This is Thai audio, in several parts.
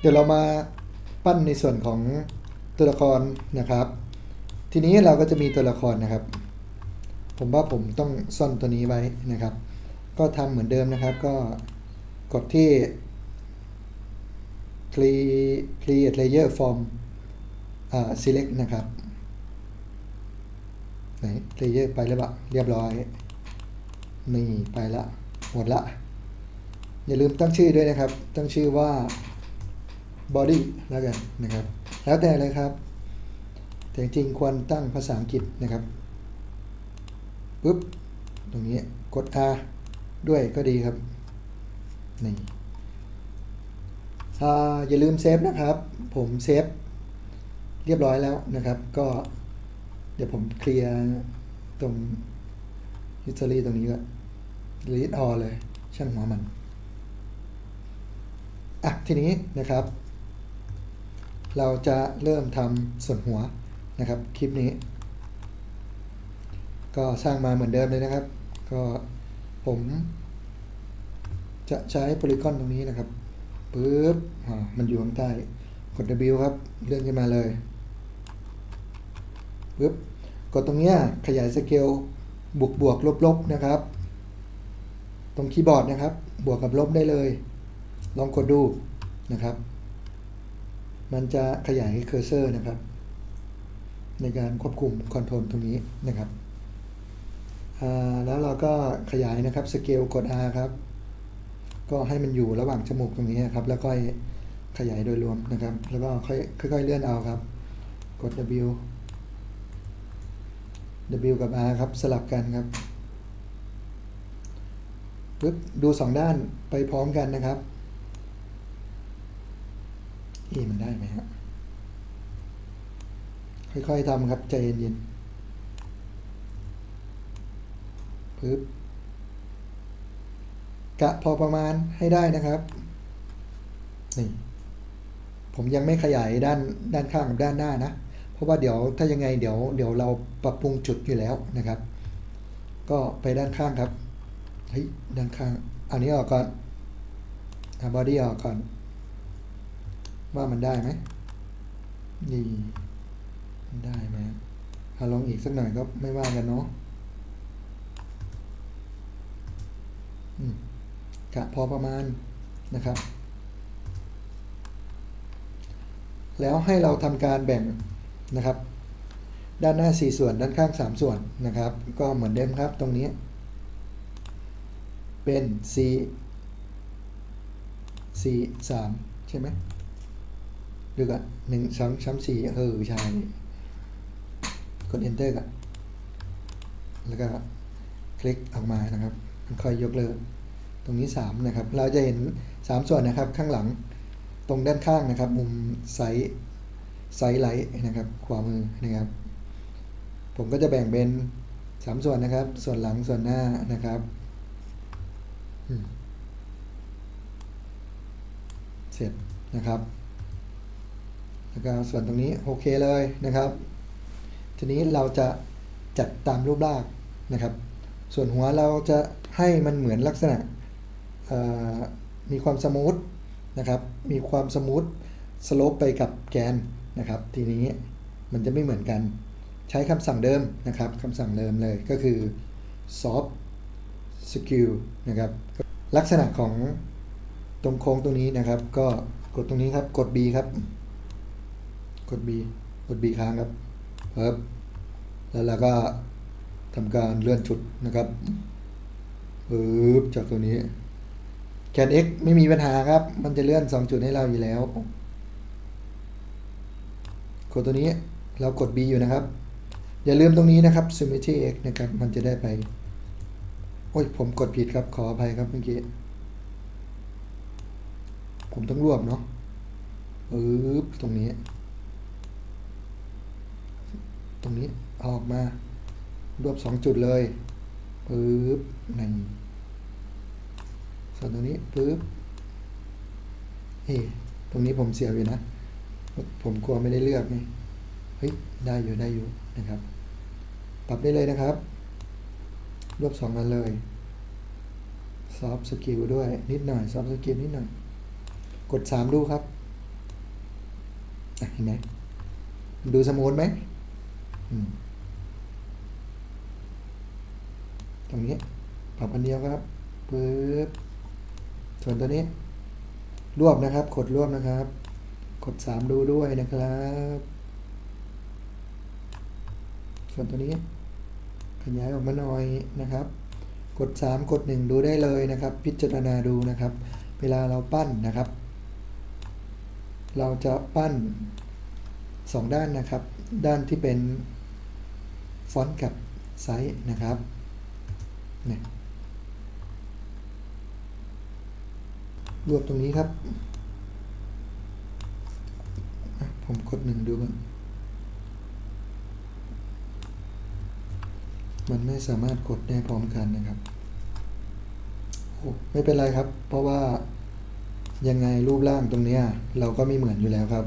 เดี๋ยวเรามาปั้นในส่วนของตัวละครนะครับ ทีนี้เราก็จะมีตัวละครนะครับ ผมว่าผมต้องซ่อนตัวนี้ไว้นะครับ ก็ทำเหมือนเดิมนะครับ ก็กดที่ create create layer form select นะครับไหน layer ไปแล้วปะเรียบร้อย นี่ ไปละ หมดละ อย่าลืมตั้งชื่อด้วยนะครับ ตั้งชื่อว่า body แล้วกันนะครับ แล้วแต่เลยครับ แต่จริงๆควรตั้งภาษาอังกฤษนะครับปุ๊บตรงนี้กด R ด้วยก็ดีครับนี่อ่อย่าลืมเซฟนะครับ ผมเซฟเรียบร้อยแล้วนะครับ ก็เดี๋ยวผมเคลียร์ตรง history ตรงนี้ก็ delete all เลยช่างหัวมันอะทีนี้นะครับ เราจะเริ่มทำส่วนหัวนะครับคลิปนี้ ก็สร้างมาเหมือนเดิมเลยนะครับ ก็ผมจะใช้โพลีกอนตรงนี้นะครับปึ๊บมันอยู่ข้างใต้ กด W ครับ เลื่อนขึ้นมาเลยปึ๊บ กดตรงเนี้ยขยายสเกลบวกบวกลบลบนะครับ ตรงคีย์บอร์ดนะครับ บวกกับลบได้เลย ลองกดดูนะครับ มันจะขยายเคอร์เซอร์นะครับ ในการควบคุมคอนโทรลตรงนี้นะครับแล้วเราก็ขยายนะครับสเกลกด R ครับ ก็ให้มันอยู่ระหว่างจมูกตรงนี้ครับ แล้วก็ขยายโดยรวมนะครับ แล้วก็ค่อยค่อยๆเลื่อนเอาครับ กด W W กับ R ครับสลับกันครับปึ๊บดูสองด้านไปพร้อมกันนะครับ เอมันได้ไหมฮะค่อยๆทำครับใจเย็นๆปึ๊บกะพอประมาณให้ได้นะครับ นี่ ผมยังไม่ขยายด้านด้านข้างกับด้านหน้านะ เพราะว่าเดี๋ยวถ้ายังไงเดี๋ยวเดี๋ยวเราปรับปรุงจุดอยู่แล้วนะครับ ก็ไปด้านข้างครับ เฮ้ยด้านข้าง อันนี้ออกก่อนเอาบอดี้ออกก่อน ว่ามันได้ไหมนี่ได้ไหมถ้าลองอีกสักหน่อยก็ไม่ว่ากันเนาะอืมกะพอประมาณนะครับ แล้วให้เราทำการแบ่งนะครับ ด้านหน้า 4 ส่วนด้านข้าง 3 ส่วนนะครับ ก็เหมือนเดิมครับตรงนี้ เป็น C C 3ใช่ไหม ดูกันหนึ่งสองสามสี่เออใช่กด enter กันแล้วก็คลิกออกมานะครับมันค่อยยกเลิก ตรงนี้ 3 นะครับ เราจะเห็น 3 ส่วนนะครับข้างหลังตรงด้านข้างนะครับ มุมไซส์ไซส์ไลท์นะครับขวามือนะครับ ผมก็จะแบ่งเป็น 3 ส่วนนะครับ ส่วนหลังส่วนหน้านะครับเสร็จนะครับ แล้วก็ส่วนตรงนี้โอเคเลยนะครับ ทีนี้เราจะจัดตามรูปร่างนะครับ ส่วนหัวเราจะให้มันเหมือนลักษณะมีความสมูทนะครับ มีความสมูทสโลปไปกับแกนนะครับ ทีนี้มันจะไม่เหมือนกัน ใช้คำสั่งเดิมนะครับคำสั่งเดิมเลยก็คือ soft skew นะครับ ลักษณะของตรงโค้งตรงนี้นะครับ ก็กดตรงนี้ครับ กด B ครับ กด B กด B ค้างครับเพิ่มแล้วเราก็ทำการเลื่อนจุดนะครับปึ๊บจากตัวนี้แคน X ไม่มีปัญหาครับ มันจะเลื่อน 2 จุดให้เราอยู่แล้ว กดตัวนี้เรากด B อยู่นะครับ อย่าลืมตรงนี้นะครับ symmetry X นะครับ มันจะได้ไป โอ้ย ผมกดผิดครับ ขออภัยครับเมื่อกี้ ผมต้องรวบเนาะปึ๊บตรงนี้ รงนี้ออกมารวบสองจุดเลยปึ๊บหนั่นส่วนตรงนี้ปึ๊บเฮ้ตรงนี้ผมเสียอยู่นะ ผมกลัวไม่ได้เลือกนี่เฮ้ยได้อยู่ได้อยู่นะครับ ปรับได้เลยนะครับ รวบสองอันเลยซอฟต์สกิลด้วยนิดหน่อยซอฟต์สกิลนิดหน่อย กด 3 ดูครับเห็นไหมดูสมูทไหม ตรงนี้ปรับอันเดียวครับปึ๊บส่วนตัวนี้ รวบนะครับ กดรวบนะครับ กด3ดูด้วยนะครับ ส่วนตัวนี้ ขยายออกมาหน่อยนะครับ กด 3 กด 1 ดูได้เลยนะครับ พิจารณาดูนะครับ เวลาเราปั้นนะครับ เราจะปั้น 2 ด้านนะครับ ด้านที่เป็น ฟอนต์กับไซส์นะครับนี่รวบตรงนี้ครับ ผมกดหนึ่งดูก่อนมันไม่สามารถกดได้พร้อมกันนะครับโอ้ไม่เป็นไรครับ เพราะว่ายังไงรูปร่างตรงนี้เราก็ไม่เหมือนอยู่แล้วครับ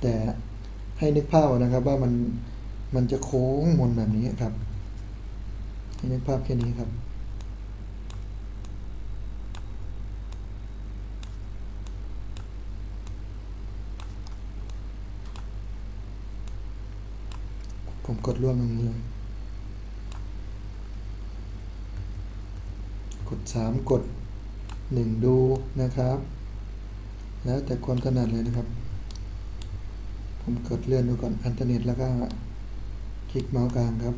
แต่ ให้นึกภาพนะครับ ว่ามันมันจะโค้งมนแบบนี้ครับ ให้นึกภาพแค่นี้ครับ ผมกดร่วมตรงนี้เลยกด 3 กด 1 ดูนะครับ แล้วแต่ความถนัดเลยนะครับ ผมกดเลื่อนดูก่อนอันเทอร์เน็ตแล้วก็คลิกเมาส์กลางครับ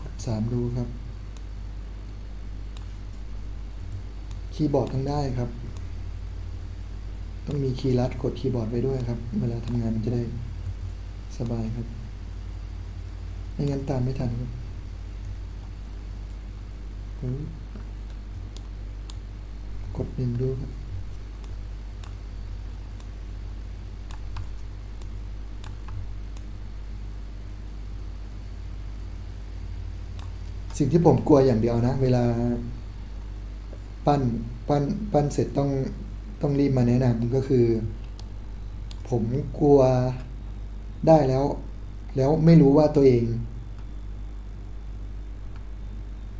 กด3ดูครับ คีย์บอร์ดต้องได้ครับ ต้องมีคีย์ลัดกดคีย์บอร์ดไว้ด้วยครับ เวลาทำงานมันจะได้สบายครับไม่งั้นตามไม่ทันครับกดหนึ่งดูครับ สิ่งที่ผมกลัวอย่างเดียวนะ เวลา ปั้นปั้นปั้นเสร็จต้องต้องรีบมาแนะนำก็คือ ผมกลัวได้แล้ว แล้วไม่รู้ว่าตัวเอง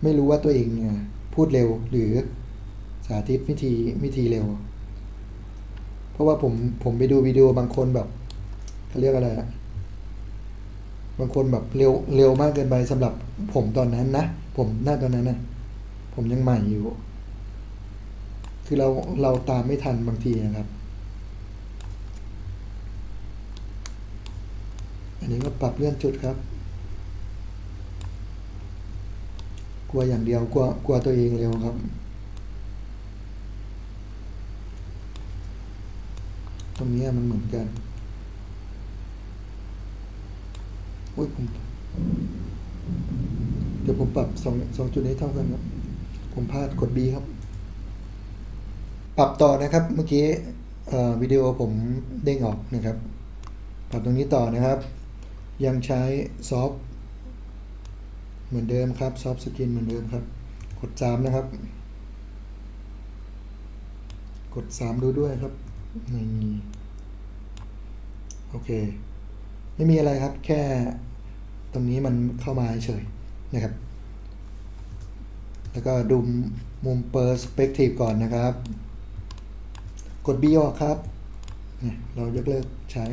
ไม่รู้ว่าตัวเองเนี่ยพูดเร็วหรือสาธิตวิธีวิธีเร็ว เพราะว่าผมผมไปดูวิดีโอบางคนแบบเขาเรียกอะไรอะบางคนแบบเร็วเร็วมากเกินไปสำหรับ ผมตอนนั้นนะ ผมหน้าตอนนั้นนะผมยังใหม่อยู่ คือเราเราตามไม่ทันบางทีนะครับ อันนี้ก็ปรับเลื่อนจุดครับ กลัวอย่างเดียวกลัวกลัวตัวเองเร็วครับตรงนี้มันเหมือนกันอุ้ยผม เดี๋ยวผมปรับสองสองจุดนี้เท่ากันครับ ผมพลาดกด B ครับ ปรับต่อนะครับ เมื่อกี้วิดีโอผมเด้งออกนะครับ ปรับตรงนี้ต่อนะครับ ยังใช้ซอฟต์เหมือนเดิมครับซอฟต์สกินเหมือนเดิมครับ กด 3 นะครับ กด 3 ดูด้วยครับนี่โอเค ไม่มีอะไรครับ แค่ตรงนี้มันเข้ามาเฉย นะครับ แล้วก็ดูมุมเปอร์สเปกทีฟก่อนนะครับ กด B ออกครับเรายกเลิกใช้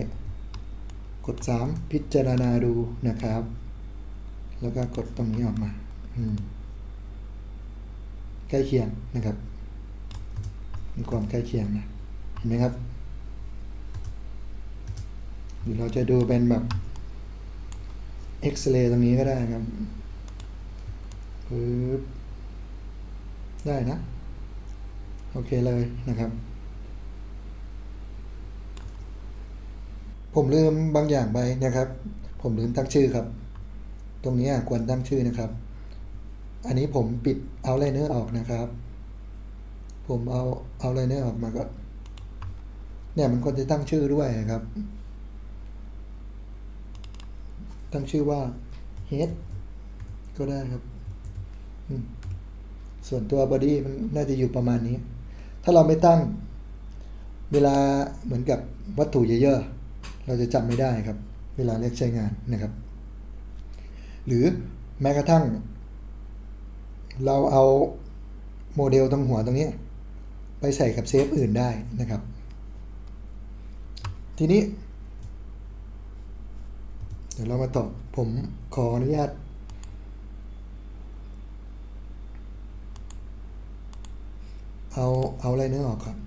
กด 3 พิจารณาดูนะครับ แล้วก็กดตรงนี้ออกมาใกล้เคียงนะครับ มีความใกล้เคียงนะ เห็นไหมครับหรือเราจะดูเป็นแบบเอ็กซเรย์ตรงนี้ก็ได้ครับ ปึ๊บได้นะ โอเคเลยนะครับ ผมลืมบางอย่างไปนะครับ ผมลืมตั้งชื่อครับ ตรงนี้ควรตั้งชื่อนะครับ อันนี้ผมปิดเอาไลเนอร์ออกนะครับ ผมเอาเอาไลเนอร์ออกมาก็ เนี่ยมันควรจะตั้งชื่อด้วยครับ ตั้งชื่อว่า head ก็ได้ครับ ส่วนตัว body มันน่าจะอยู่ประมาณนี้ ถ้าเราไม่ตั้งเวลาเหมือนกับวัตถุเยอะๆ เราจะจำไม่ได้ครับ เวลาเรียกใช้งานนะครับ หรือแม้กระทั่ง เราเอาโมเดลตรงหัวตรงนี้ ไปใส่กับเซฟอื่นได้นะครับ ทีนี้ เดี๋ยวเรามาต่อผมขออนุญาต เอาเอาอะไรเนื้อออกก่อน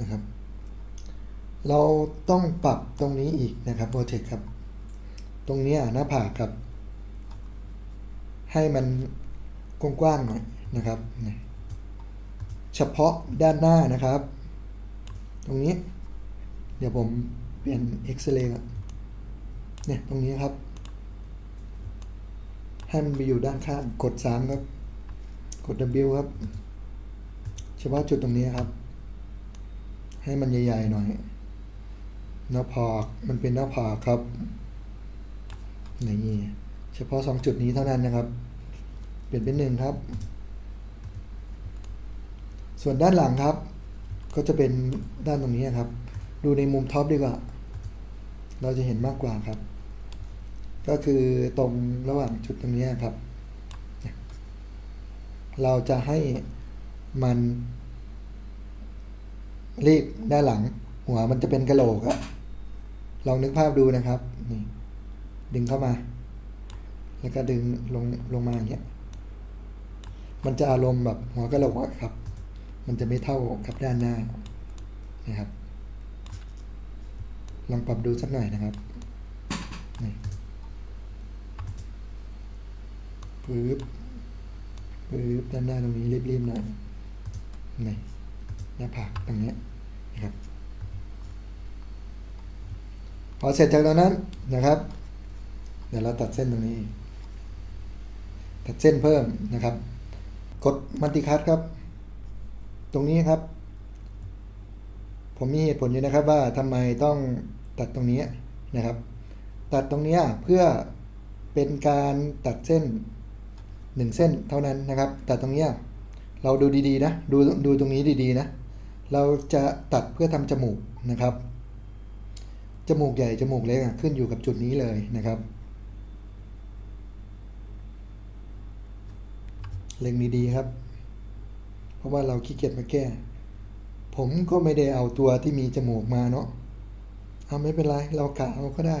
นะครับ เราต้องปรับตรงนี้อีกนะครับโปรเจกครับ ตรงนี้หน้าผากครับ ให้มันกว้างๆหน่อยนะครับ เฉพาะด้านหน้านะครับ ตรงนี้ เดี๋ยวผมเปลี่ยนเอ็กซเรย์ก่อนเนี่ยตรงนี้ครับ ให้มันไปอยู่ด้านข้าง กด3ครับ กด W ครับ เฉพาะจุดตรงนี้ครับ ให้มันใหญ่ๆหน่อยหน้าผากมันเป็นหน้าผากครับนี่เฉพาะ2จุดนี้เท่านั้นนะครับ เปลี่ยนเป็นหนึ่งครับ ส่วนด้านหลังครับ ก็จะเป็นด้านตรงนี้ครับ ดูในมุมท็อปดีกว่า เราจะเห็นมากกว่าครับ ก็คือตรงระหว่างจุดตรงนี้ครับ เราจะให้ มันรีบด้านหลัง หัวมันจะเป็นกระโหลกอะลองนึกภาพดูนะครับ นี่ ดึงเข้ามา แล้วก็ดึงลงลงมาอย่างเงี้ย มันจะอารมณ์แบบหัวกระโหลกครับ มันจะไม่เท่ากับด้านหน้านะครับ ลองปรับดูสักหน่อยนะครับ นี่ปึ๊บปึ๊บด้านหน้าตรงนี้รีบๆหน่อย นี่หน้าผากตรงนี้นะครับ พอเสร็จจากตรงนั้นนะครับ เดี๋ยวเราตัดเส้นตรงนี้ ตัดเส้นเพิ่มนะครับ กดมัลติคัทครับ ตรงนี้ครับ ผมมีเหตุผลอยู่นะครับว่าทำไมต้องตัดตรงนี้นะครับ ตัดตรงนี้เพื่อเป็นการตัดเส้นหนึ่งเส้นเท่านั้นนะครับ ตัดตรงนี้ เราดูดีๆนะดูดูตรงนี้ดีๆนะ เราจะตัดเพื่อทำจมูกนะครับ จมูกใหญ่จมูกเล็กขึ้นอยู่กับจุดนี้เลยนะครับ เล็งดีๆครับ เพราะว่าเราขี้เกียจมาแก้ ผมก็ไม่ได้เอาตัวที่มีจมูกมาเนาะเอาไม่เป็นไร เรากะเอาก็ได้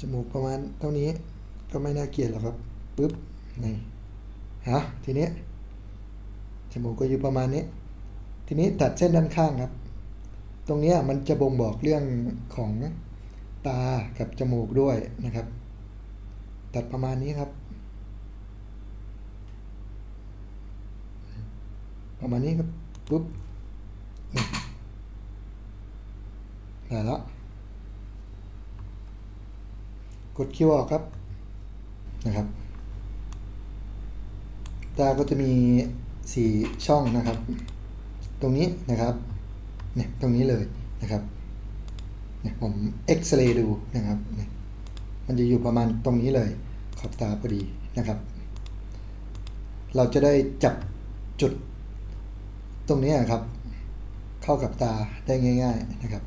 จมูกประมาณเท่านี้ ก็ไม่น่าเกลียดหรอกครับปึ๊บนี่ฮะทีนี้จมูกก็อยู่ประมาณนี้ ทีนี้ตัดเส้นด้านข้างครับ ตรงนี้มันจะบ่งบอกเรื่องของตากับจมูกด้วยนะครับ ตัดประมาณนี้ครับ ประมาณนี้ครับปุ๊บนี่ได้แล้วกดคิวออกครับ นะครับตาก็จะมีสี่ช่องนะครับ ตรงนี้นะครับเนี่ยตรงนี้เลยนะครับเนี่ยผมเอ็กซเรย์ดูนะครับเนี่ยมันจะอยู่ประมาณตรงนี้เลยขอบตาพอดีนะครับ เราจะได้จับจุดตรงนี้ครับ เข้ากับตาได้ง่าย ๆนะครับ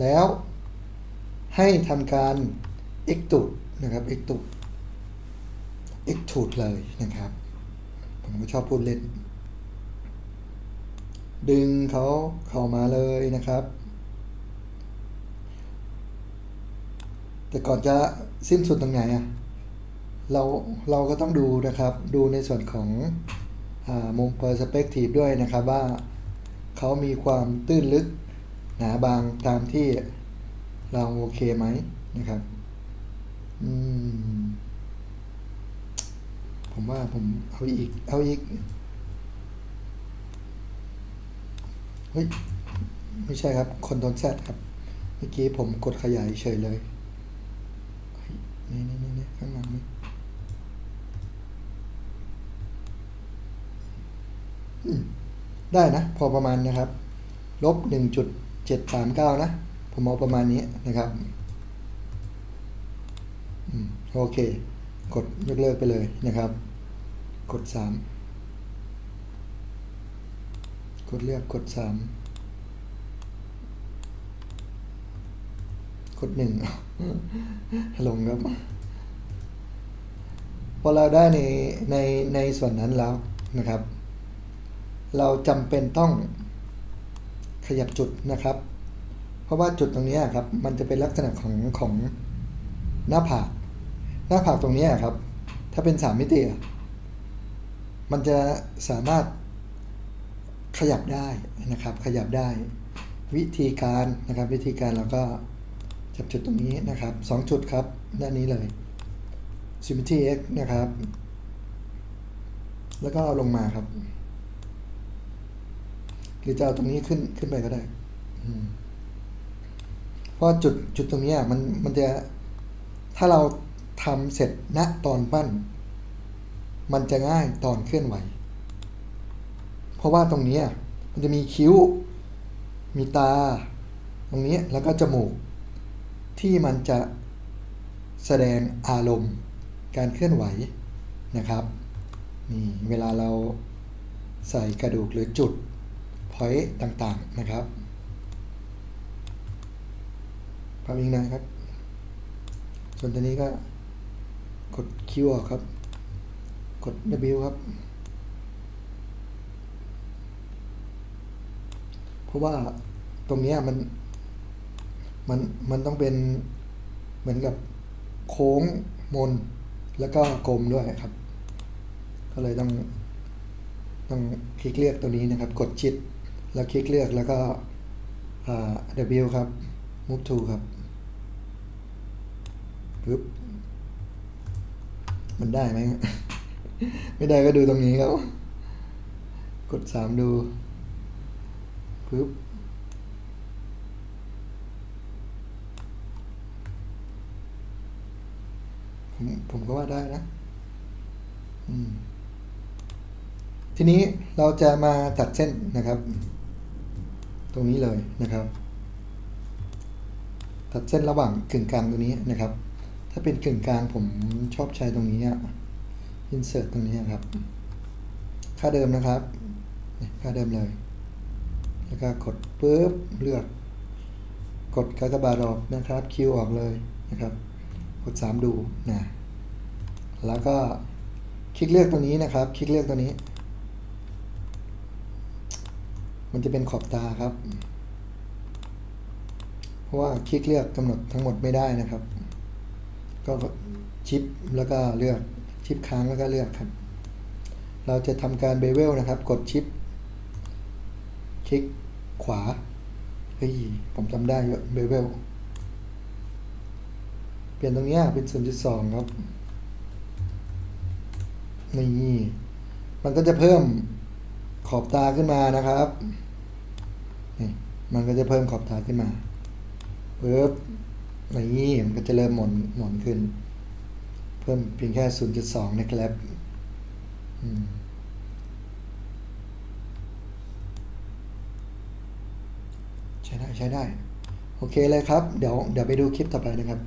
แล้วให้ทำการเอ็กตูดนะครับเอ็กตู อ็กตูดเลยนะครับ ผมก็ชอบพูดเล่น ดึงเขาเข้ามาเลยนะครับ แต่ก่อนจะสิ้นสุดตรงไหนอะเราเราก็ต้องดูนะครับ ดูในส่วนของอมุมเปอร์สเปกทีฟด้วยนะครับว่าเขามีความตื้นลึกหนาบางตามที่เราโอเคไหมนะครับ อืม ผมว่าผมเอาอีก เอาอีก เฮ้ย ไม่ใช่ครับ คนโทรลแซดครับ เมื่อกี้ผมกดขยายเฉยเลย นี่นี่นี่ข้างหลังนี่ได้นะ พอประมาณนะครับ ลบหนึ่งจุดเจ็ดสามเก้านะ ผมเอาประมาณนี้นะครับอืมโอเค กดยกเลิกไปเลยนะครับ กดสามกดเลือกกดสามกดหนึ่งลงครับพอเราได้ในในในส่วนนั้นแล้วนะครับ เราจำเป็นต้องขยับจุดนะครับ เพราะว่าจุดตรงนี้ครับ มันจะเป็นลักษณะของของหน้าผาก หน้าผากตรงนี้ครับ ถ้าเป็นสามมิติมันจะสามารถขยับได้นะครับ ขยับได้ วิธีการนะครับ วิธีการเราก็จับจุดตรงนี้นะครับสองจุดครับ ด้านนี้เลย symmetry x นะครับ แล้วก็เอาลงมาครับ หรือจะเอาตรงนี้ขึ้นขึ้นไปก็ได้เพราะจุดจุดตรงนี้มันมันจะถ้าเรา ทำเสร็จณตอนปั้น มันจะง่ายตอนเคลื่อนไหว เพราะว่าตรงนี้มันจะมีคิ้ว มีตา ตรงนี้แล้วก็จมูก ที่มันจะแสดงอารมณ์การเคลื่อนไหวนะครับนี่เวลาเราใส่กระดูกหรือจุดพอยต์ต่างๆนะครับภาพนี้นะครับ ส่วนตัวนี้ก็ กดคิวออกครับ กด W ครับ เพราะว่าตรงนี้มันมันมันต้องเป็นเหมือนกับโค้งมนแล้วก็กลมด้วยครับ ก็เลยต้องต้องคลิกเลือกตัวนี้นะครับ กดชิดแล้วคลิกเลือกแล้วก็ W ครับ move to ครับปึ๊บ มันได้ไหม ไม่ได้ก็ดูตรงนี้ครับ กดสามดูปึ๊บผมผมก็ว่าได้นะ อืม ทีนี้เราจะมาตัดเส้นนะครับ ตรงนี้เลยนะครับ ตัดเส้นระหว่างกึ่งกลางตรงนี้นะครับ ถ้าเป็นกึ่งกลางผมชอบใช้ตรงนี้อะ insert ตรงนี้ครับ ค่าเดิมนะครับ ค่าเดิมเลย แล้วก็กดปุ๊บเลือก กดกากบาทออกนะครับ คิวออกเลยนะครับ กด 3 ดูนะ แล้วก็คลิกเลือกตัวนี้นะครับ คลิกเลือกตัวนี้ มันจะเป็นขอบตาครับ เพราะว่าคลิกเลือกกำหนดทั้งหมดไม่ได้นะครับ ก็ชิปแล้วก็เลือกชิปค้างแล้วก็เลือกครับ เราจะทำการเบเวลนะครับ กดชิป คลิกขวาเฮ้ยผมจำได้เบเวลเปลี่ยนตรงนี้เป็น 0.2 ครับ นี่มันก็จะเพิ่มขอบตาขึ้นมานะครับนี่มันก็จะเพิ่มขอบตาขึ้นมาปึ๊บ นี่มันก็จะเริ่มหมุนหมุนขึ้น เพิ่มเพียงแค่0.2นะครับอืมใช้ได้ใช้ได้ โอเคเลยครับ เดี๋ยวเดี๋ยวไปดูคลิปต่อไปนะครับ